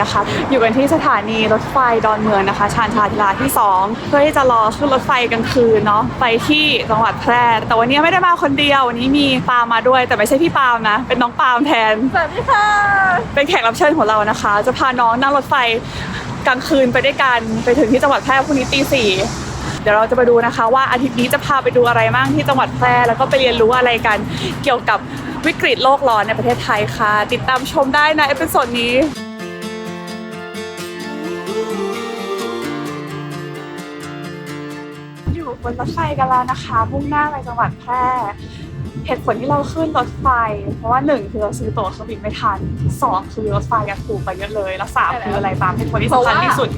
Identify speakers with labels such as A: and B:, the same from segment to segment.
A: นี้นะคะ อยู่กันที่สถานีรถไฟดอนเมืองนะคะ ชานชาลาที่ 2 เพื่อที่จะรอขึ้นรถไฟกลางคืนเนาะไปที่จังหวัดแพร่ แต่วันนี้ไม่ได้มาคนเดียววันนี้มีปาล์มมาด้วย แต่ไม่ใช่พี่ปาล์มนะ เป็นน้องปาล์มแทน
B: สวัสดีค่ะ
A: เป็นแขกรับเชิญของเรานะคะ จะพาน้องนั่งรถไฟกลางคืนไปด้วยกันไปถึงที่จังหวัดแพร่พรุ่งนี้ตีสี่เดี๋ยวเราจะไปดูนะคะว่าอาทิตย์นี้จะพาไปดูอะไรบ้างที่จังหวัดแพร่แล้วก็ไปเรียนรู้อะไรกัน เกี่ยวกับวิกฤตโลกร้อนในประเทศไทยค่ะ ติดตามชมได้ในเอพิโซดนี้ บนรถไฟกันแล้วนะคะ มุ่งหน้าไปจังหวัดแพร่เหตุผลที่เราขึ้นรถไฟ เพราะว่าหนึ่งคือเราซื้อตั๋วเครื่องบินไม่ทันสองคือรถไฟอะถูกไปเยอะเลยแล้วสามคืออะไรตามเหตุผลที่สำคัญที่สุด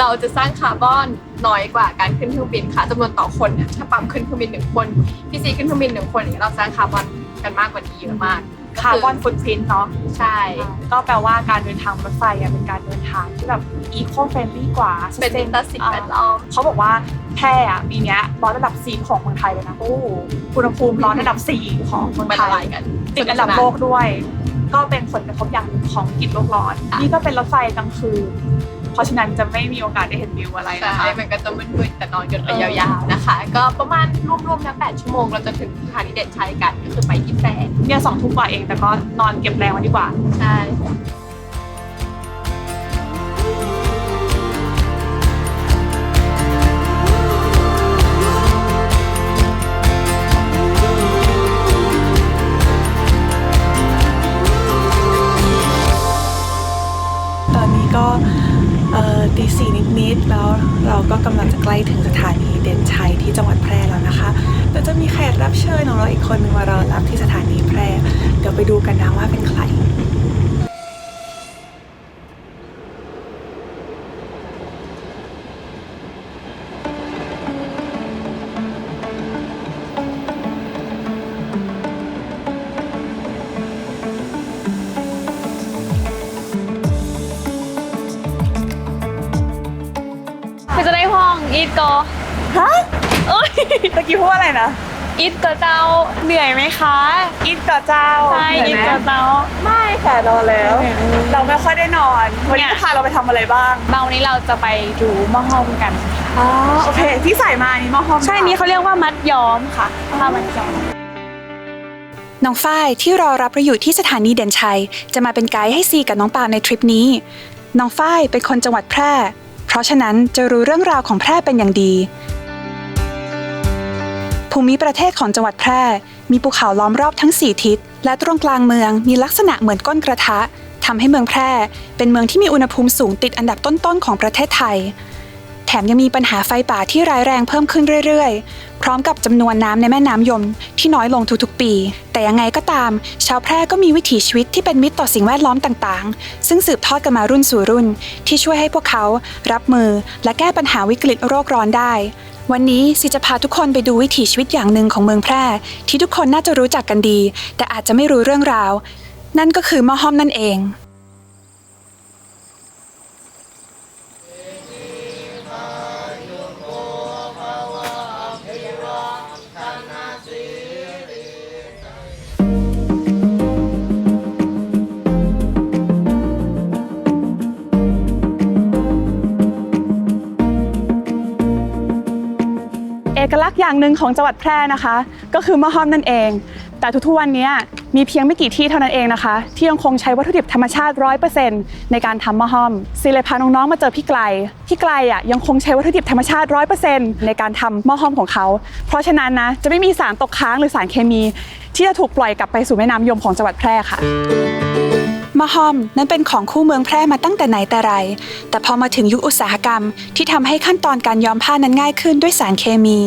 B: เราจะสร้างคาร์บอนน้อยกว่าการขึ้นเครื่องบินค่ะจำนวนต่อคนเนี่ยถ้าปั๊มขึ้นเครื่องบินหนึ่งคนพี่ซีขึ้นเครื่องบินหนึ่งคนอย่างเงี้ยเราสร้างคาร์บอนกันมากกว่านี้เยอะมาก
A: คาร์บอนฟุตพิ้นเนาะ
B: ใช่
A: ก็แปลว่าการเดินทางรถไฟอะเป็นการเดินทางที่แบบอีโคเฟรนลี่กว่า
B: เป็นมิตรสิ่งแวดล้อม
A: เขาบอกว่าแพร่อะปีเนี้ยร้อนระดับ 4 ของเมืองไทยเลยนะโอ้อุณหภูมิร้อนระดับ 4 ของเมือง
B: มัน
A: ไท
B: ละลาย
A: ย
B: กัน
A: ติดอันดับโลกด้วย ก็เป็นผลกระทบอย่างหนึ่งของวิกฤตโลกร้อน นี่ก็เป็นรถไฟกลางคืน เพราะฉะนั้นจะไม่มีโอกาสได้เห็นวิวอะไรนะ
B: ใช่
A: คะ
B: มันก็จะมืดๆแต่นอนกันไปยาวๆนะคะ ก็ประมาณรวมๆนะ8ชั่วโมงเราจะถึงสถานีเด่นชัยกันก็คือไปที่แพร่
A: เนี่ยสองทุ่มกว่าเองแต่ก็นอนเก็บแรงไว้ดีกว่า
B: ใช่
A: นิดๆแล้วเราก็กำลังจะใกล้ถึงสถานีเด่นชัยที่จังหวัดแพร่แล้วนะคะเดี๋ยวจะมีแขกรับเชิญของเราอีกคนนึงมารอรับที่สถานีแพร่ เดี๋ยวไปดูกันนะว่าเป็นใคร ตะกี้พูดว่าอะไรนะ
C: อีทก็เจ้าเหนื่อยไหมคะ
A: อีทกับเจ้า
C: ใช่
A: เห็
C: อี
A: น
C: ท
A: ไหม
C: ก็เจ้า
A: ไม่ค่ะนอนแล้วเราไม่ค่อยได้นอน วันนี้
C: เนี่ย
A: พาเราไปทำอะไรบ้าง
C: บางวันนี้เราจะไปดูหม้อห้อมกัน
A: อ๋อโอเค ที่ใส่มานี่หม้อห้อม
C: ใช่นี้เขาเรียกว่ามัดย้อมค่ะผ้ามัดย้อม
D: น้องฝ้ายที่รอรับเราอยู่ที่สถานีเด่นชัย จะมาเป็นไกด์ให้ซีกับน้องปาล์มในทริปนี้ น้องฝ้ายเป็นคนจังหวัดแพร่ เพราะฉะนั้นจะรู้เรื่องราวของแพร่เป็นอย่างดี ภูมิประเทศของจังหวัดแพร่ มีภูเขาล้อมรอบทั้ง 4 ทิศ และตรงกลางเมืองมีลักษณะเหมือนก้นกระทะทำให้เมืองแพร่ เป็นเมืองที่มีอุณหภูมิสูงติดอันดับต้นๆของประเทศไทย แถมยังมีปัญหาไฟป่าที่ร้ายแรงเพิ่มขึ้นเรื่อยๆ พร้อมกับจำนวนน้ำในแม่น้ำยมที่น้อยลงทุกๆปี แต่ยังไงก็ตาม ชาวแพร่ก็มีวิถีชีวิตที่เป็นมิตรต่อสิ่งแวดล้อมต่างๆ ซึ่งสืบทอดกันมารุ่นสู่รุ่น ที่ช่วยให้พวกเขา รับมือ และแก้ปัญหาวิกฤตโรคร้อนได้ วันนี้สิจะพาทุกคนไปดูวิถีชีวิตอย่างหนึ่งของเมืองแพร่ ที่ทุกคนน่าจะรู้จักกันดี แต่อาจจะไม่รู้เรื่องราว นั่นก็คือหม้อห้อมนั่นเอง
A: อกลักษณ์อย่างหนึ่งของจังหวัดแพร่นะคะ ก็คือม้อห้อมนั่นเอง แต่ทุกๆวันนี้มีเพียงไม่กี่ที่เท่านั้นเองนะคะ ที่ยังคงใช้วัตถุดิบธรรมชาติ 100%ในการทำม้อห้อมซีเลยพาน้องๆมาเจอพี่ไกลพี่ไกลอะยังคงใช้วัตถุดิบธรรมชาติ 100%ในการทำม้อห้อมของเขา เพราะฉะนั้นนะจะไม่มีสารตกค้างหรือสารเคมี ที่จะถูกปล่อยกลับไปสู่แม่น้ำยมของจังหวัดแพร่ค่ะ
D: มะฮอมนั้นเป็นของคู่เมืองแพร่มาตั้งแต่ไหนแต่ไร แต่พอมาถึงยุคอุตสาหกรรม ที่ทำให้ขั้นตอนการย้อมผ้านั้นง่ายขึ้นด้วยสารเคมี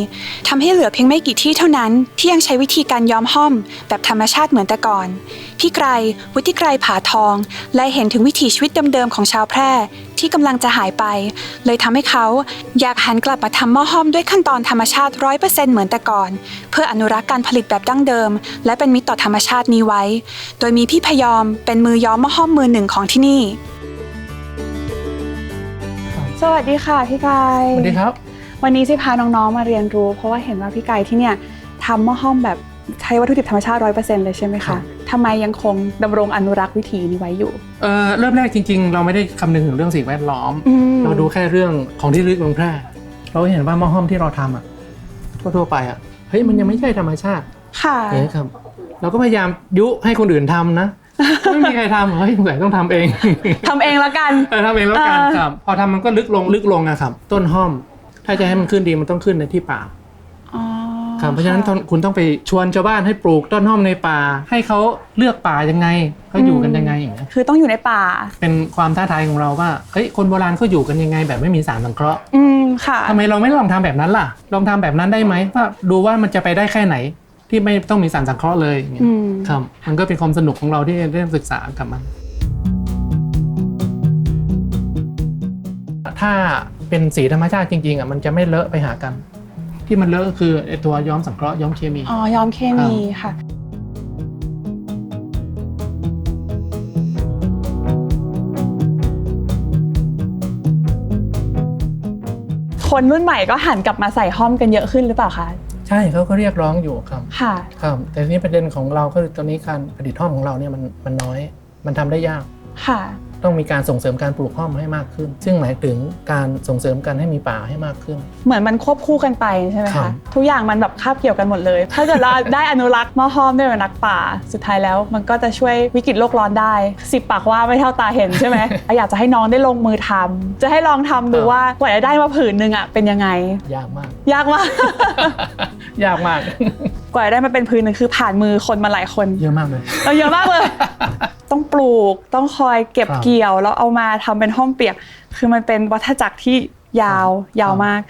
D: ทำให้เหลือเพียงไม่กี่ที่เท่านั้นที่ยังใช้วิธีการย้อมห้อม แบบธรรมชาติเหมือนแต่ก่อน พี่ไกรวุฒิไกรผาทอง และเห็นถึงวิถีชีวิตเดิมๆของชาวแพร่ที่กำลังจะหายไป เลยทำให้เขาอยากหันกลับมาทำหม้อห้อมด้วยขั้นตอนธรรมชาติร้อยเปอร์เซ็นต์เหมือนแต่ก่อน เพื่ออนุรักษ์การผลิตแบบดั้งเดิม และเป็นมิตรต่อธรรมชาตินี้ไว้ โดยมีพี่พยอมเป็นมือย้อมหม้อห้อมมือหนึ่งของที่นี่
A: สวัสดีค่ะพี่ไกล
E: สวัสดีครับ
A: วันนี้สิพาน้องๆมาเรียนรู้ เพราะว่าเห็นว่าพี่ไก่ที่เนี่ยทำหม้อห้อมแบบ ใช้วัตถุดิบธรรมชาติร้อยเปอร์เซ็นต์เลยใช่ไหม
E: ครั
A: คะ
E: บ
A: ทำไมยังคงดำรงอนุรักษ์วิถีนี้ไว้อยู่
E: เออเริ่มแรกจริง ๆ เราไม่ได้คำนึงถึงเรื่องสิ่งแวดล้อม
A: อืม
E: เราดูแค่เรื่องของที่ระลึกเมืองแพร่เราเห็นว่าหม้อห้อมที่เราทำอะทั่วๆไปอะเฮ้ยมันยังไม่ใช่ธรรมชาติ
A: ค่ะ
E: เอ๊ะครับเราก็พยายามยุให้คนอื่นทำนะ ไม่มีใครทำเฮ้ยสงสัยต้องทำเอง
A: ทำเองแล้วกัน
E: เออทำเองแล้วกัน
A: เออ
E: ครับ พอทำมันก็ลึกลงลึกลงนะครับ ต้นห้อม ถ้าจะให้มันขึ้นดีมันต้องขึ้นในที่ป่า
A: อ๋อ
E: ครับเพราะฉะนั้นต้องคุณต้องไปชวนชาวบ้านให้ปลูกต้นห้อมในป่า ให้เขาเลือกป่ายังไงเขาอยู่กันยังไงอย่างเงี้ย
A: คือต้องอยู่ในป่า
E: เป็นความท้าทายของเราว่าเฮ้ยคนโบราณเขาอยู่กันยังไง แบบไม่มีสารสังเคราะห์
A: อืมค่ะ
E: ทำไมเราไม่ลองทำแบบนั้นล่ะ ลองทำแบบนั้นได้ไหมว่าดูว่ามันจะไปได้แค่ไหนที่ไม่ต้องมีสารสังเคราะห์เลยอย่างเงี้ย
A: อืม
E: ครับมันก็เป็นความสนุกของเราที่ได้ศึกษากับมัน ถ้าเป็นสีธรรมชาติจริงๆอะมันจะไม่เลอะไปหากัน ที่มันเลอะก็คือไอตัวย้อมสังเคราะห์ย้อมเคมี
A: อ๋อยอมเคมีค่ะ คนรุ่นใหม่ก็หันกลับมาใส่ห้อมกันเยอะขึ้นหรือเปล่าคะ
E: ใช่เขาก็เรียกร้องอยู่ครับ
A: ค่ะ
E: ครับแต่ทีนี้ประเด็นของเราก็คือตอนนี้การผลิตห้อมของเราเนี่ยมันมันน้อย มันทำได้ยาก
A: ค่ะ
E: ต้องมีการส่งเสริมการปลูกห้อมให้มากขึ้น ซึ่งหมายถึงการส่งเสริมกันให้มีป่าให้มากขึ้น
A: เหมือนมันควบคู่กันไปใช่ไหม
E: ครั
A: คะ
E: บ
A: ทุกอย่างมันแบบคาบเกี่ยวกันหมดเลย ถ้าเกิดเรา ได้อนุรักษ์หม้อห้อมได้เป็นนักป่าสุดท้ายแล้ว มันก็จะช่วยวิกฤตโลกร้อนได้สิบปากว่าไม่เท่าตาเห็นใช่ไหม อยากจะให้น้องได้ลงมือทำจะให้ลองทำดูว่ากว่าจะได้มาผืนหนึ่งอะเป็นยังไง
E: ยากมาก
A: ยากมาก
E: ยากมาก
A: กว่าจะได้มาเป็นพื้นหนึ่งคือผ่านมือคนมาหลายคน
E: เยอะมากเลย
A: เราเยอะมากเลย ต้องปลูก ต้องคอยเก็บ
E: ครับ
A: เกี่ยวแล้วเอามาทำเป็นห้องเปียก คือมันเป็นวัฏจักรที่ยาว
E: ครับ
A: ยาวมาก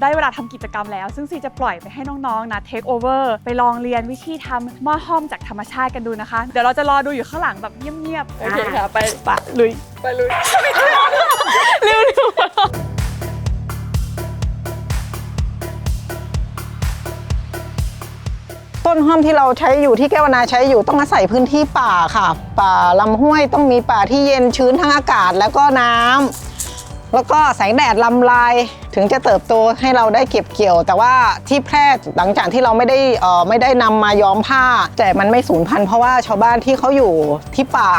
A: ได้เวลาทำกิจกรรมแล้ว ซึ่งซีจะปล่อยไปให้น้องๆนะเทคโอเวอร์ไปลองเรียนวิธีทำหม้อห้อมจากธรรมชาติกันดูนะคะ เดี๋ยวเราจะรอดูอยู่ข้างหลังแบบเงียบๆ
C: โอเคค่ะ ไปปะ
A: ลุย ไปลุยเร็ว
F: ต้นห้อมที่เราใช้อยู่ที่แก้วนาใช้อยู่ต้องอาศัยพื้นที่ป่าค่ะ ป่าลำห้วยต้องมีป่าที่เย็นชื้นทั้งอากาศแล้วก็น้ำ แล้วก็แสงแดดลำลายถึงจะเติบโตให้เราได้เก็บเกี่ยว แต่ว่าที่แพร่หลังจากที่เราไม่ได้เอ่อไม่ได้นำมาย้อมผ้า แต่มันไม่สูญพันธุ์เพราะว่าชาวบ้านที่เขาอยู่ที่ป่า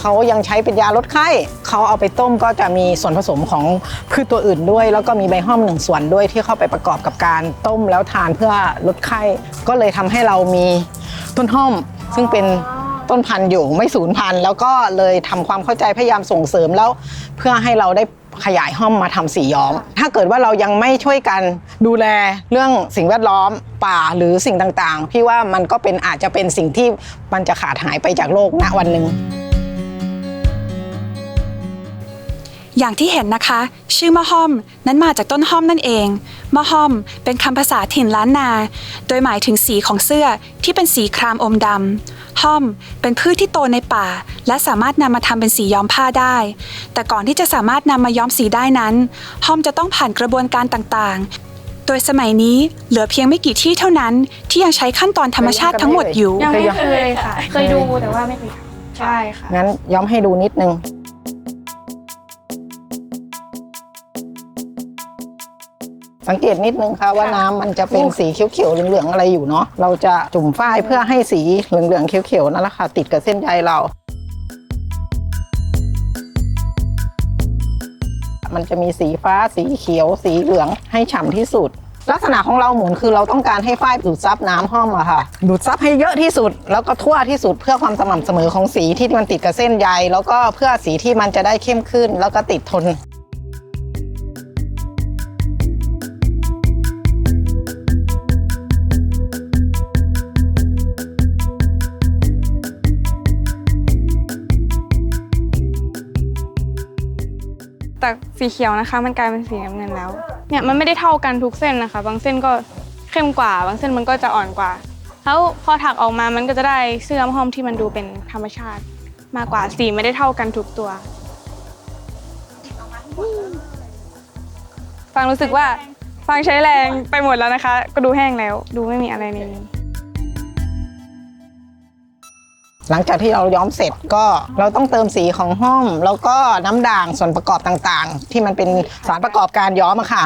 F: เขายังใช้เป็นยาลดไข้เขาเอาไปต้มก็จะมีส่วนผสมของพืชตัวอื่นด้วย แล้วก็มีใบห้อมหนึ่งส่วนด้วยที่เข้าไปประกอบกับการต้มแล้วทานเพื่อลดไข้ ก็เลยทำให้เรามีต้นห้อมซึ่งเป็น ต้นพันธุ์อยู่ไม่สูญพันธุ์แล้วก็เลยทำความเข้าใจพยายามส่งเสริมแล้ว เพื่อให้เราได้ ขยายห้อมมาทำสีย้อม ถ้าเกิดว่าเรายังไม่ช่วยกันดูแลเรื่องสิ่งแวดล้อมป่าหรือสิ่งต่างๆ พี่ว่ามันก็เป็นอาจจะเป็นสิ่งที่มันจะขาดหายไปจากโลกณวันหนึ่ง
D: อย่างที่เห็นนะคะ ชื่อมะฮ่อมนั้นมาจากต้นห้อมนั่นเอง มะฮ่อมเป็นคำภาษาถิ่นล้านนา โดยหมายถึงสีของเสื้อที่เป็นสีครามอมดำห้อมเป็นพืชที่โตในป่า และสามารถนำมาทำเป็นสีย้อมผ้าได้ แต่ก่อนที่จะสามารถนำมาย้อมสีได้นั้นห้อมจะต้องผ่านกระบวนการต่างๆ โดยสมัยนี้เหลือเพียงไม่กี่ที่เท่านั้น ที่ยังใช้ขั้นตอนธรรมชาติทั้งหมดอยู่
C: ยังไม่
F: เคยย้อม
C: เคยค่ะ เคยดูแต่ว่าไม่เคยทำใช่ค่ะ
F: งั้นย้อมให้ดูนิดนึง สังเกตนิดนึงค่ะว่าน้ำมันจะเป็นสีเขียวๆเหลืองๆอะไรอยู่เนาะเราจะจุ่มฝ้ายเพื่อให้สีเหลืองๆเขียวๆนั่นแหละค่ะติดกับเส้นใยเรา มันจะมีสีฟ้าสีเขียว สีเหลืองให้ฉ่ำที่สุด ลักษณะของเราหมุนคือเราต้องการให้ฝ้ายดูดซับน้ำห้อมอะค่ะ ดูดซับให้เยอะที่สุด แล้วก็ทั่วที่สุดเพื่อความสม่ำเสมอของสีที่มันติดกับเส้นใย แล้วก็เพื่อสีที่มันจะได้เข้มขึ้น แล้วก็ติดทน
G: จากสีเขียวนะคะ มันกลายเป็นสีน้ำเงินแล้ว เนี่ยมันไม่ได้เท่ากันทุกเส้นนะคะ บางเส้นก็เข้มกว่า บางเส้นมันก็จะอ่อนกว่า แล้วพอถักออกมามันก็จะได้เสื้อผ้าห่มที่มันดูเป็นธรรมชาติ มากกว่าสีไม่ได้เท่ากันทุกตัวฟังรู้สึกว่าฟังใช้แรงไปหมดแล้วนะคะ ก็ดูแห้งแล้ว ดูไม่มีอะไรในนี้
F: หลังจากที่เราย้อมเสร็จก็เราต้องเติมสีของห้อม แล้วก็น้ำด่างส่วนประกอบต่างๆ ที่มันเป็นสารประกอบการย้อมอะค่ะ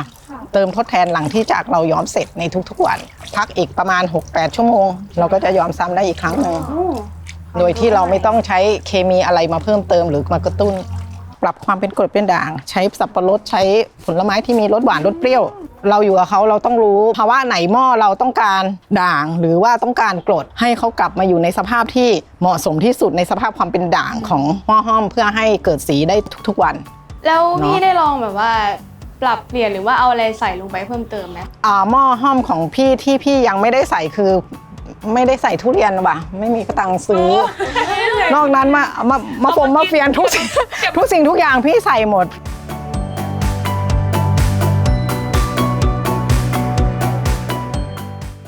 F: เติมทดแทนหลังที่จากเราย้อมเสร็จในทุกๆวัน พักอีกประมาณ 6-8 ชั่วโมง เราก็จะย้อมซ้ำได้อีกครั้งหนึ่งโดยที่เราไม่ต้องใช้เคมีอะไรมาเพิ่มเติมหรือมากระตุ้น ปรับความเป็นกรดเป็นด่าง ใช้สับปะรดใช้ผลไม้ที่มีรสหวานรสเปรี้ยว เราอยู่กับเขาเราต้องรู้ภาวะไหนหม้อเราต้องการด่าง หรือว่าต้องการกรดให้เขากลับมาอยู่ในสภาพที่เหมาะสมที่สุดในสภาพความเป็นด่างของหม้อห้อมเพื่อให้เกิดสีได้ทุกๆวัน
G: แล้วพี่
F: เนอะ
G: ได้ลองแบบว่าปรับเปลี่ยนหรือว่าเอาอะไรใส่ลงไปเพิ่มเติมไหม
F: อ่าหม้อห้อมของพี่ที่พี่ยังไม่ได้ใส่คือ ไม่ได้ใส่ทุเรียนว่ะ ไม่มีกระตังค์ซื้อ นอกนั้นมามามาปมมาเฟียนทุกสิ่งทุกสิ่งทุกอย่างพี่ใส่หมด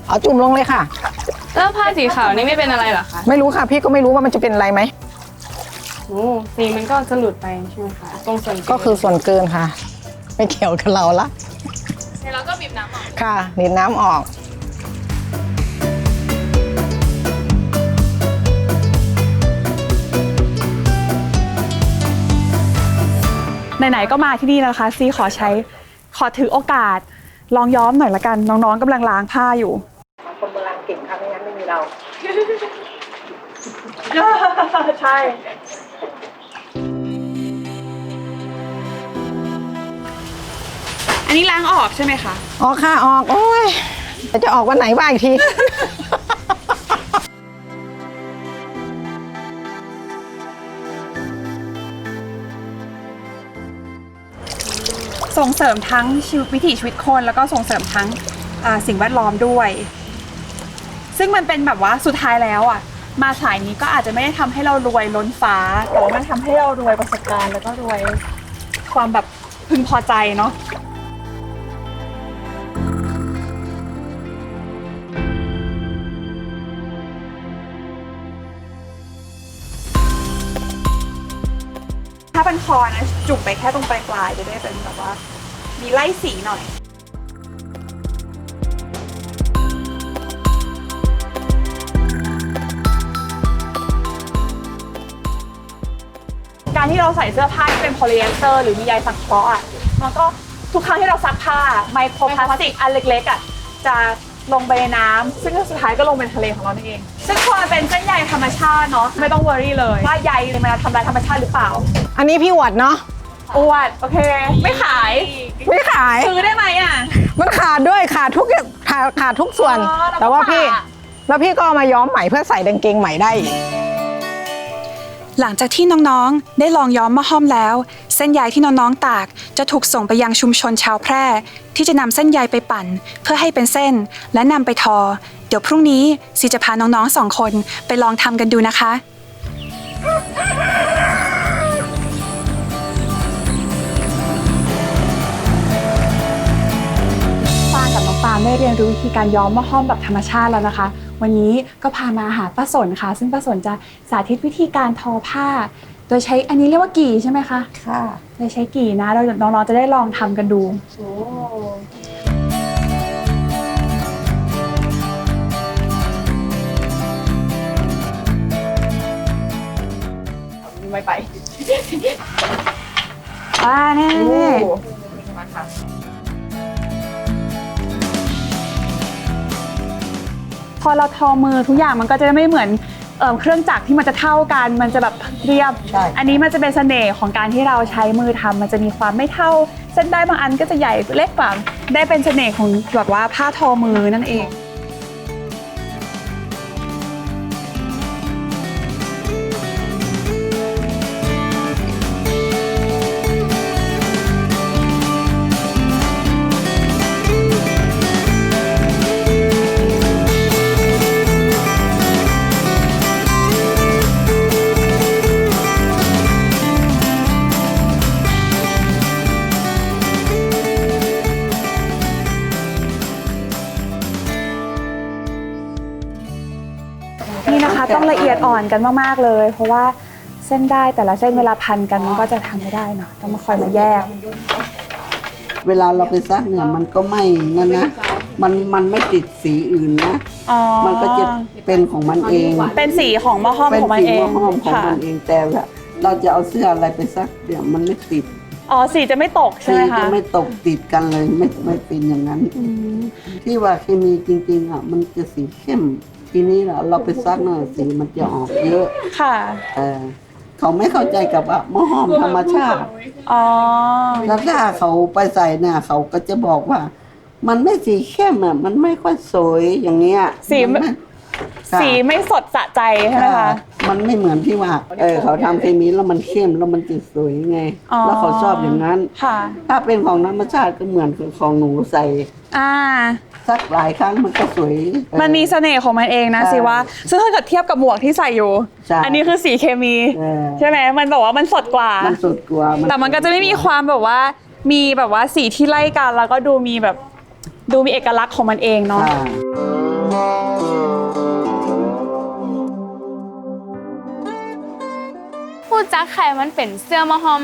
F: เอาจุ่มลงเลยค่ะ
G: แล้วผ้าสีขาวนี่ไม่เป็นอะไรเหรอคะ
F: ไม่รู้ค่ะ พี่ก็ไม่รู้ว่ามันจะเป็นอะไรไหม
G: โอ้สีมันก็จะหลุดไปใช่ไหมคะตรงส่วน
F: ก็คือส่วนเกินค่ะ ไม่เกี่ยวกับเราละ
G: แล้วก็บีบน้ำออก
F: ค่ะนิดน้ำออก
A: ไหนๆก็มาที่นี่แล้วนะคะซีขอใช้ขอถือโอกาส ลองย้อมหน่อยละกัน น้องๆกำลังล้างผ้าอยู่
F: คนโบราณเก่งค่ะไม่งั้นไม่มีเรา
A: ใช่ อันนี้ล้างออกใช่ไหมคะ
F: ออกค่ะออก โอ้ยแต่จะออกวันไหนบ้างอีกที
A: ส่งเสริมทั้งชีวิตวิถีชีวิตคน แล้วก็ส่งเสริมทั้งสิ่งแวดล้อมด้วย ซึ่งมันเป็นแบบว่าสุดท้ายแล้วอะ มาสายนี้ก็อาจจะไม่ได้ทำให้เรารวยล้นฟ้า แต่ว่ามันทำให้เรารวยประสบการณ์แล้วก็รวยความแบบพึงพอใจเนาะ ถ้าเป็นคอนะจุ่มไปแค่ตรงปลายๆจะได้เป็นแบบว่า มีไล่สีหน่อยการที่เราใส่เสื้อผ้าที่เป็นโพลีเอสเตอร์หรือมีใยสังเคราะห์อะ มันก็ทุกครั้งที่เราซักผ้าไมโครพลาสติกอันเล็กๆอะจะลงไปในน้ำซึ่งสุดท้ายก็ลงเป็นทะเลของเรานั่นเอง ซึ่งพอมันเป็นเส้นใยธรรมชาติเนาะไม่ต้องวอรี่เลย ว่าใยมันทำลายธรรมชาติหรือเปล่า
F: อันนี้พี่หวดเนาะ
A: อวดโอเค ไม่ขาย
F: ไม่ขาย
A: ซื้อได้ไหมอะ
F: มันขาดด้วยขาดทุกอย่างขาดขาดทุกส่วน
A: อ๋อแล้วก็
F: แต่ว่าพี่
A: ฝาก
F: แล้วพี่ก็เอามาย้อมใหม่เพื่อใส่กางเกงใหม่ได้อีก
D: หลังจากที่น้องๆ ได้ลองย้อมมะห้อมแล้ว เส้นใยที่น้องๆ ตากจะถูกส่งไปยังชุมชนชาวแพร่ ที่จะนำเส้นใยไปปั่น เพื่อให้เป็นเส้นและนำไปทอ เดี๋ยวพรุ่งนี้ซีจะพาน้องๆสองคนไปลองทำกันดูนะคะ
A: ปางกับน้องปาล์มได้เรียนรู้วิธีการย้อมมะห้อมแบบธรรมชาติแล้วนะคะ วันนี้ก็พามาหาป้าสนค่ะ ซึ่งป้าสนจะสาธิตวิธีการทอผ้า โดยใช้อันนี้เรียกว่ากี่ใช่ไหมคะ
F: ค่ะ
A: โดยใช้กี่นะเราน้องๆจะได้ลองทำกันดูไม่ไปป้าแน่ อเราทอมือทุกอย่างมันก็จะไม่เหมือนเอ่อเครื่องจักรที่มันจะเท่ากันมันจะแบบเรียบ
F: ใช่
A: อันนี้มันจะเป็นเสน่ห์ของการที่เราใช้มือทำมันจะมีความไม่เท่า เส้นได้บางอันก็จะใหญ่เล็กกว่าได้เป็นเสน่ห์ของแบบว่าผ้าทอมือนั่นเอง ต้องละเอียดอ่อนกันมากๆเลย เพราะว่าเส้นได้แต่ละเส้นเวลาพันกันมันก็จะทำไม่ได้เนาะต้องมาคอยมาแยก
H: เวลาเราไปซักเนี่ยมันก็ไม่นั่นนะ มันมันไม่ติดสีอื่นนะ
A: อ๋อ
H: มันก็จะเป็นของมันเอง
A: เป็นสีของหม้อห้อม
H: เป็น
A: ของมัน
H: สี
A: เอง
H: หม้อห้อมของ
A: ค่ะ
H: มันเองแต่ว่าเราจะเอาเสื้ออะไรไปซักเดี๋ยวมันไม่ติด
A: อ๋อสีจะไม่ตกใช่
H: สี
A: ไหม
H: จะ
A: คะ
H: ไม่ตกติดกันเลยไม่ไม่เป็นอย่างนั้นที่ว่าเคมีจริงๆอะมันจะสีเข้ม ทีนี้เราเราไปซักหน่อยสีมันจะออกเยอะ
A: ค่ะ
H: เออเขาไม่เข้าใจกับว่าหม้อห้อมธรรมชาติ
A: อ๋อ
H: แล้วถ้าเขาไปใส่เนี่ยเขาก็จะบอกว่า มันไม่สีเข้มอะ มันไม่ค่อยสวยอย่างเงี้ย
A: สีไม่
H: นค่ะ
A: สีไม่สดสะใจใช่ไหมคะ
H: มันไม่เหมือนที่ว่า เออเขาทำเคมีแล้วมันเข้มแล้วมันจะสวยไง
A: อ๋อ
H: แล้วเขาชอบอย่างนั้น
A: ค่ะ
H: ถ้าเป็นของธรรมชาติก็เหมือนของหนูใส่
A: อ่า
H: สักหลายครั้งมันก็สวยเออ
A: มันมีเสน่ห์ของมันเองนะ
H: ใช่
A: สิว่า ซึ่งถ้าเกิดเทียบกับหมวกที่ใส่อยู่
H: ใช่
A: อันนี้คือสีเคมี
H: เออ
A: ใช่ไหมมันบอกว่ามันสดกว่า
H: มันสุดกว่า
A: แต่มันก็จะไม่มีความแบบว่า มีแบบว่าสีที่ไล่กันแล้วก็ดูมีแบบ ดูมีเอกลักษณ์ของมันเองเนาะ
H: อ่า
G: พูดจักแค่มันเป็นเสื้อมะฮอม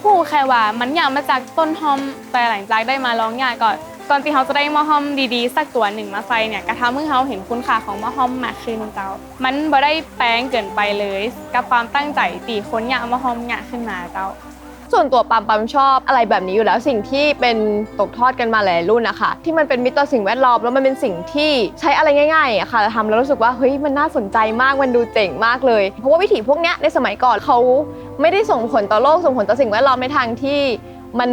G: คู่แค่ว่ามันอยากมาจากต้นฮอม แต่หลังจากได้มาลองยาก่อนก่อนที่เขาจะได้มะฮอมดีๆ สักตัวหนึ่งมาใส่เนี่ยกะทำให้เขาเห็นคุณค่าของมะฮอมมากขึ้นเจ้า มันบ่ได้แปลงเกินไปเลย กับความตั้งใจตีคนอยากมะฮอมอยากขึ้นมาเจ้า
B: ส่วนตัวปั๊มปั๊มชอบอะไรแบบนี้อยู่แล้วสิ่งที่เป็นตกทอดกันมาหลายรุ่นนะคะที่มันเป็นมิตรต่อสิ่งแวดล้อมแล้วมันเป็นสิ่งที่ใช้อะไรง่ายๆอะค่ะทำแล้วรู้สึกว่าเฮ้ยมันน่าสนใจมากมันดูเจ๋งมากเลย เพราะว่าวิถีพวกเนี้ยในสมัยก่อนเขาไม่ได้ส่งผลต่อโลกส่งผลต่อสิ่งแวดล้อมในทางที่มัน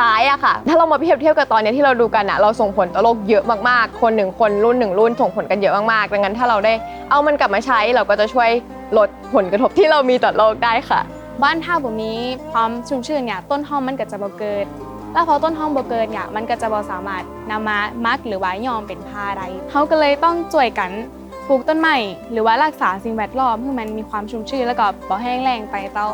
B: ร้ายอะค่ะ ถ้าเรามาเทียบเทียบกับตอนนี้ที่เราดูกันอะเราส่งผลต่อโลกเยอะมากๆ คนหนึ่งคนรุ่นหนึ่งรุ่นส่งผลกันเยอะมากๆ ดังนั้นถ้าเราได้เอามันกลับมาใช้เราก็จะช่วยลดผลกระทบที่เรามีต่อโลกได้ค่ะ
G: บ้านถ้าบ่มีความชุ่มชื่นเนี่ยต้นหอมมันก็จะบ่เกิด แล้วพอต้นหอมบ่เกิดเนี่ยมันก็จะบ่สามารถนำมามักหรือว่ายอมเป็นผ้าได้เขาก็เลยต้องจ่วยกันปลูกต้นไม้หรือว่ารักษาสิ่งแวดล้อมให้มันมีความชุ่มชื่นแล้วก็บ่แห้งแล้งไปเต้า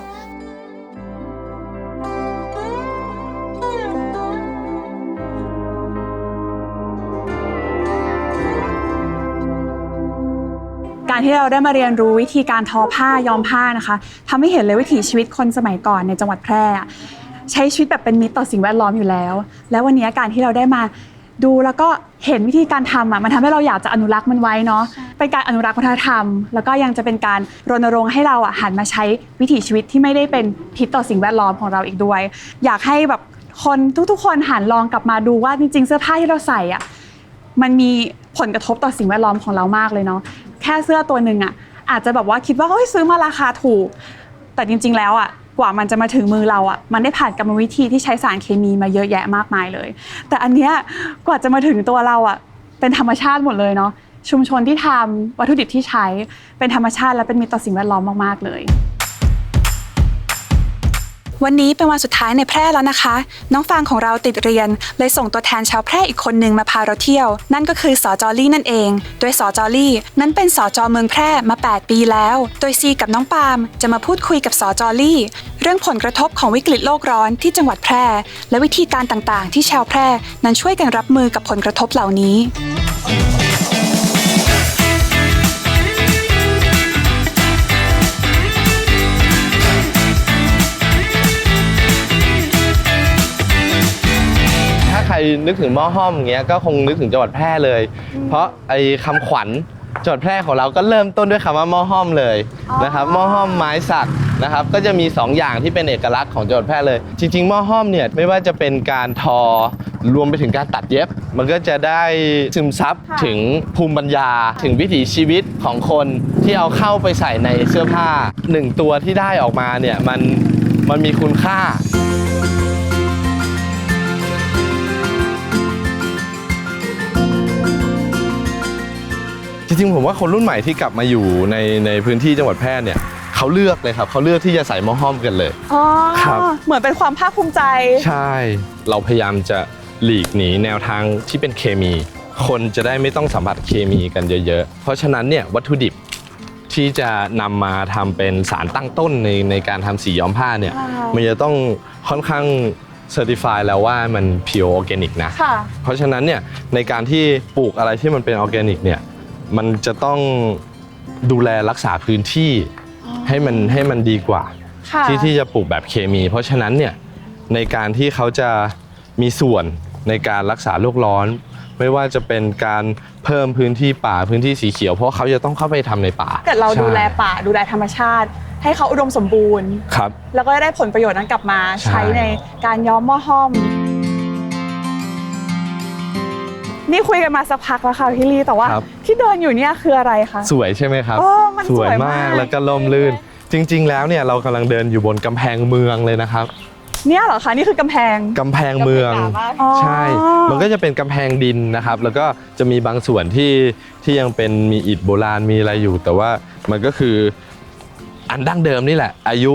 A: ที่เราได้มาเรียนรู้วิธีการทอผ้าย้อมผ้านะคะทำให้เห็นเลยวิถีชีวิตคนสมัยก่อนในจังหวัดแพร่อะใช้ชีวิตแบบเป็นมิตรต่อสิ่งแวดล้อมอยู่แล้ว แล้ววันนี้การที่เราได้มาดูแล้วก็เห็นวิธีการทำอะมันทำให้เราอยากจะอนุรักษ์มันไว้เนาะเป็นการอนุรักษ์วัฒนธรรม แล้วก็ยังจะเป็นการรณรงค์ให้เราอะหันมาใช้วิถีชีวิตที่ไม่ได้เป็นพิษต่อสิ่งแวดล้อมของเราอีกด้วย อยากให้แบบคนทุกๆ คนหันลองกลับมาดูว่าจริงๆ เสื้อผ้าที่เราใส่อะมันมีผลกระทบต่อสิ่งแวดล้อมของเรามากเลยเนาะ แค่เสื้อตัวหนึ่งอะอาจจะแบบว่าคิดว่าเฮ้ยซื้อมาราคาถูก แต่จริง ๆ แล้วอะกว่ามันจะมาถึงมือเราอะมันได้ผ่านกรรมวิธีที่ใช้สารเคมีมาเยอะแยะมากมายเลย แต่อันเนี้ยกว่าจะมาถึงตัวเราอะเป็นธรรมชาติหมดเลยเนาะชุมชนที่ทำวัตถุดิบที่ใช้เป็นธรรมชาติและเป็นมิตรต่อสิ่งแวดล้อมมากๆเลย
D: วันนี้เป็นวันสุดท้ายในแพร่แล้วนะคะ น้องฟางของเราติดเรียน เลยส่งตัวแทนชาวแพร่อีกคนหนึ่งมาพาเราเที่ยว นั่นก็คือสอจอลี่นั่นเอง โดยสอจอลี่นั้นเป็นสอจอเมืองแพร่มา 8 ปีแล้ว โดยซีกับน้องปาล์มจะมาพูดคุยกับสอจอลี่ เรื่องผลกระทบของวิกฤตโลกร้อนที่จังหวัดแพร่ และวิธีการต่างๆ ที่ชาวแพร่นั้นช่วยกันรับมือกับผลกระทบเหล่านี้
I: นึกถึงหม้อห้อมอย่างเงี้ยก็คงนึกถึงจังหวัดแพร่เลย เพราะไอ้คำขวัญจังหวัดแพร่ของเราก็เริ่มต้นด้วยคำว่าหม้อห้อมเลยนะครับหม้อห้อมไม้สักนะครับก็จะมี 2 อย่างที่เป็นเอกลักษณ์ของจังหวัดแพร่เลย จริงๆหม้อห้อมเนี่ยไม่ว่าจะเป็นการทอรวมไปถึงการตัดเย็บ มันก็จะได้ซึมซับถึงภูมิปัญญา ถึงวิถีชีวิตของคนที่เอาเข้าไปใส่ในเสื้อผ้าหนึ่งตัวที่ได้ออกมาเนี่ยมันมันมีคุณค่า จริงๆผมว่าคนรุ่นใหม่ที่กลับมาอยู่ในในพื้นที่จังหวัดแพร่เนี่ยเขาเลือกเลยครับเขาเลือกที่จะใส่หม้อห้อมกันเลย
A: อ๋อ
I: ครับ
A: เหมือนเป็นความภาคภูมิใจ
I: ใช่ เราพยายามจะหลีกหนีแนวทางที่เป็นเคมี คนจะได้ไม่ต้องสัมผัสเคมีกันเยอะๆ เพราะฉะนั้นเนี่ยวัตถุดิบที่จะนำมาทำเป็นสารตั้งต้นในในการทำสีย้อมผ้าเนี่ย
A: อ่ามั
I: มันจะต้องค่อนข้างเซอร์ติฟายแล้วว่ามันเพียวออร์แกนิกนะ
A: ค่ะ
I: เพราะฉะนั้นเนี่ยในการที่ปลูกอะไรที่มันเป็นออร์แกนิกเนี่ย มันจะต้องดูแลรักษาพื้นที่ให้มันให้มันดีกว่า
A: ค่ะ
I: ที่ที่จะปลูกแบบเคมี เพราะฉะนั้นเนี่ยในการที่เขาจะมีส่วนในการรักษาโลกร้อนไไม่ว่าจะเป็นการเพิ่มพื้นที่ป่าพื้นที่สีเขียว เพราะเขาจะต้องเข้าไปทำในป่า
A: เกิดเรา
I: ใช่
A: ดูแลป่าดูแลธรรมชาติ ให้เขาอุดมสมบูรณ์
I: ครับ
A: แล้วก็ได้ผลประโยชน์นั้นกลับมา
I: ใช่
A: ใช้ในการย้อมหม้อห้อม นี่คุยกันมาสักพักแล้วค่ะพี่ลีแต่ว่า
I: ครับ
A: ที่เดินอยู่เนี่ยคืออะไรคะ
I: สวยใช่ไหมครับ
A: โอ้มันสวยมาก
I: แล้วก็ล่มลื่น จริง ๆ แล้วเนี่ยเรากำลังเดินอยู่บนกำแพงเมืองเลยนะครับ
A: เนี่ยเหรอคะนี่คือกำแพง
I: กำแพงเมือง
A: อ๋อ
I: ใช่ มันก็จะเป็นกำแพงดินนะครับ แล้วก็จะมีบางส่วนที่ที่ยังเป็นมีอิฐโบราณมีอะไรอยู่ แต่ว่ามันก็คืออันดั้งเดิมนี่แหละ อายุ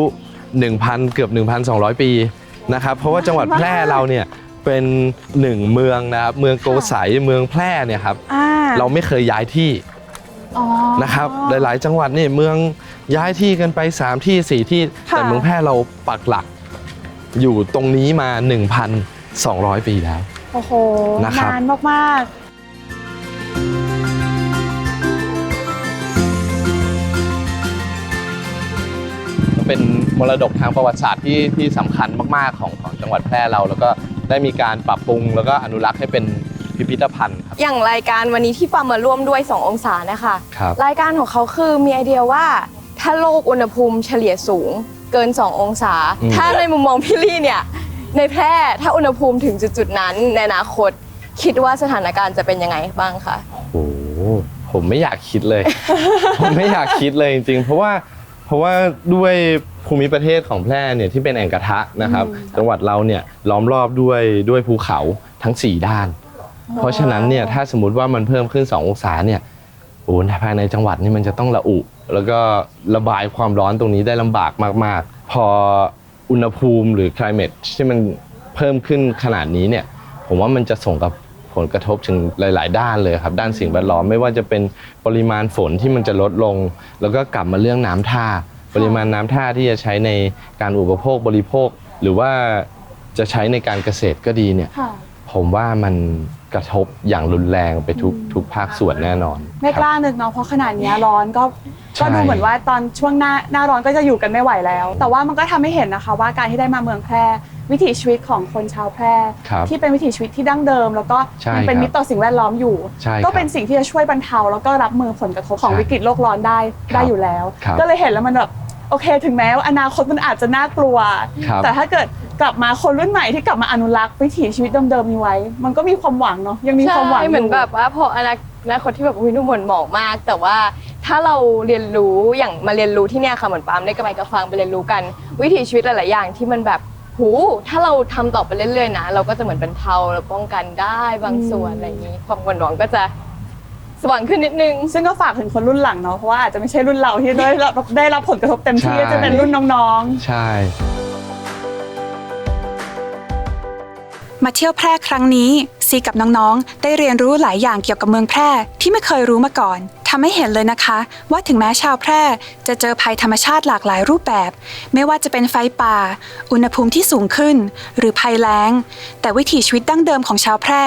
I: 1,000 เกือบ 1,200 ปีนะครับ เพราะว่าจังหวัดแพร่เราเนี่ย เป็นหนึ่งเมืองนะครับเมืองโกสัยเมืองแพร่เนี่ยครับ
A: อ่า
I: เราไม่เคยย้ายที่
A: อ๋อ
I: นะครับหลาย ๆ จังหวัดนี่เมืองย้ายที่กันไป 3 ที่ 4 ที่
A: ค่ะ
I: แต่เมืองแพร่เราปักหลักอยู่ตรงนี้มา 1,200 ปีแล้ว
A: โอ้โห
I: นะครับ
A: นานมากๆ
I: เป็นมรดกทางประวัติศาสตร์ที่ที่สำคัญมาก ๆ ของของจังหวัดแพร่เรา แล้วก็ ได้มีการปรับปรุงแล้วก็อนุรักษ์ให้เป็นพิพิธภัณฑ์ครับ
B: อย่างรายการวันนี้ที่ปามาร่วมด้วย 2 องศานะคะ
I: ครับ
B: รายการของเขาคือมีไอเดียว่า ถ้าโลกอุณหภูมิเฉลี่ยสูงเกิน 2 องศา
I: อืม
B: ถ้าในมุมมองพี่ลี่เนี่ย ในแพร่ถ้าอุณหภูมิถึงจุดๆนั้น ในอนาคต คิดว่าสถานการณ์จะเป็นยังไงบ้างคะ
I: โอ้โหผมไม่อยากคิดเลย ผมไม่อยากคิดเลยจริงๆ เพราะว่าเพราะว่าด้วย ภูมิประเทศของแพร่เนี่ยที่เป็นแอ่งกระทะนะครับ จังหวัดเราเนี่ยล้อมรอบด้วยด้วยภูเขาทั้ง 4 ด้าน เพราะฉะนั้นเนี่ยถ้าสมมติว่ามันเพิ่มขึ้น 2 องศาเนี่ยโอ้ในภายในจังหวัดนี่มันจะต้องระอุ แล้วก็ระบายความร้อนตรงนี้ได้ลำบากมากๆ พออุณหภูมิหรือ climate ที่มันเพิ่มขึ้นขนาดนี้เนี่ยผมว่ามันจะส่งกับผลกระทบถึงหลาย ๆ ด้านเลยครับ ด้านสิ่งแวดล้อมไม่ว่าจะเป็นปริมาณฝนที่มันจะลดลง แล้วก็กลับมาเรื่องน้ำท่า ปริมาณน้ำท่าที่จะใช้ในการอุปโภคบริโภค หรือว่าจะใช้ในการเกษตรก็ดีเนี่ย
A: ค่ะ
I: ผมว่ามันกระทบอย่างรุนแรงไปทุกทุกภาคส่วนแน่นอน
A: ไม่
I: ค
A: ก
I: รับ
A: ล้านึกเนาะเพราะขนาดเนี้ยร้อนก็
I: ใช่
A: ก็ดูเหมือนว่าตอนช่วงหน้าหน้าร้อนก็จะอยู่กันไม่ไหวแล้ว แต่ว่ามันก็ทำให้เห็นนะคะว่าการที่ได้มาเมืองแพร่วิถีชีวิตของคนชาวแพร่
I: ครับ
A: ที่เป็นวิถีชีวิตที่ดั้งเดิม แล้วก็
I: ใช่
A: ยังเป็น
I: ครับ
A: มิตรต่อสิ่งแวดล้อมอยู่
I: ใช่ครับ
A: ก็เป็นสิ่งที่จะช่วยบรรเทาแล้วก็รับมือผลกระทบของ
I: ใช่
A: วิกฤตโลกร้อนได้
I: ครับ
A: ได้อยู่แล้ว
I: ครับ
A: ก็เลยเห็นแล้วมันแบบ โอเค ถึงแม้ว่าอนาคตมันอาจจะน่ากลัว
I: ครับ
A: แต่ถ้าเกิดกลับมาคนรุ่นใหม่ที่กลับมาอนุรักษ์วิถีชีวิตเดิมๆนี้ไว้ มันก็มีความหวังเนาะยังมีความหวัง
B: ใช่
A: ยู่
B: เหมือนแบบว่าพออนาอนาคตที่แบบวินุ่มหม่นหมองมาก แต่ว่าถ้าเราเรียนรู้อย่างมาเรียนรู้ที่เนี่ยค่ะเหมือนปาล์มได้กระไปกระฟังไปเรียนรู้กัน วิถีชีวิตหลายๆอย่างที่มันแบบหูถ้าเราทำต่อไปเรื่อยๆนะเราก็จะเหมือนบรรเทาและป้องกันได้บางส่วนอะไรอย่างนี้ ความหวั่นหวังก็จะ สว่างขึ้นนิดนึง
A: ซึ่งก็ฝากถึงคนรุ่นหลังเนาะเพราะว่าอาจจะไม่ใช่รุ่นเราที่ได้รับได้รับผลกระทบเต็มที่
I: ใช่
A: จะเป็นรุ่นน้อง
I: ใช่
D: มาเที่ยวแพร่ครั้งนี้ ซีกับน้องๆ ได้เรียนรู้หลายอย่างเกี่ยวกับเมืองแพร่ที่ไม่เคยรู้มาก่อนทำให้เห็นเลยนะคะ ว่าถึงแม้ชาวแพร่จะเจอภัยธรรมชาติหลากหลายรูปแบบ ไม่ว่าจะเป็นไฟป่า อุณหภูมิที่สูงขึ้น หรือภัยแล้ง แต่วิถีชีวิตดั้งเดิมของชาวแพร่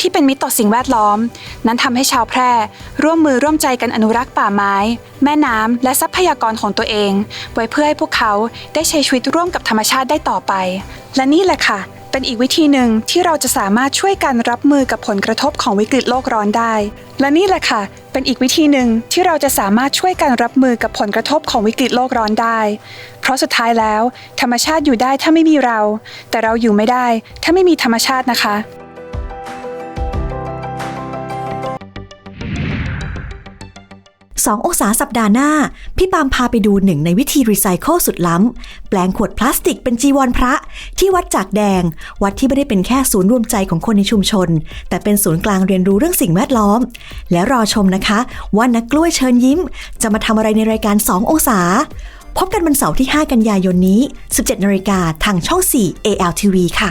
D: ที่เป็นมิตรต่อสิ่งแวดล้อม นั้นทำให้ชาวแพร่ร่วมมือร่วมใจกันอนุรักษ์ป่าไม้ แม่น้ำและทรัพยากรของตัวเอง ไว้เพื่อให้พวกเขาได้ใช้ชีวิตร่วมกับธรรมชาติได้ต่อไป และนี่แหละค่ะ เป็นอีกวิธีหนึ่งที่เราจะสามารถช่วยกันรับมือกับผลกระทบของวิกฤตโลกร้อนได้ และนี่แหละค่ะ เป็นอีกวิธีหนึ่งที่เราจะสามารถช่วยกันรับมือกับผลกระทบของวิกฤตโลกร้อนได้ เพราะสุดท้ายแล้ว ธรรมชาติอยู่ได้ถ้าไม่มีเรา แต่เราอยู่ไม่ได้ ถ้าไม่มีธรรมชาตินะคะ
J: 2 องศาสัปดาห์หน้า พี่ปามพาไปดูหนึ่งในวิธีรีไซเคิลสุดล้ำ แปลงขวดพลาสติกเป็นจีวรพระ ที่วัดจากแดง วัดที่ไม่ได้เป็นแค่ศูนย์รวมใจของคนในชุมชน แต่เป็นศูนย์กลางเรียนรู้เรื่องสิ่งแวดล้อม และรอชมนะคะ ว่านักกล้วยเชิญยิ้ม จะมาทำอะไรในรายการ 2 องศา พบกันวันเสาร์ที่ 5 กันยายนนี้ 17นาฬิกาทางช่อง 4 ALTV ค่ะ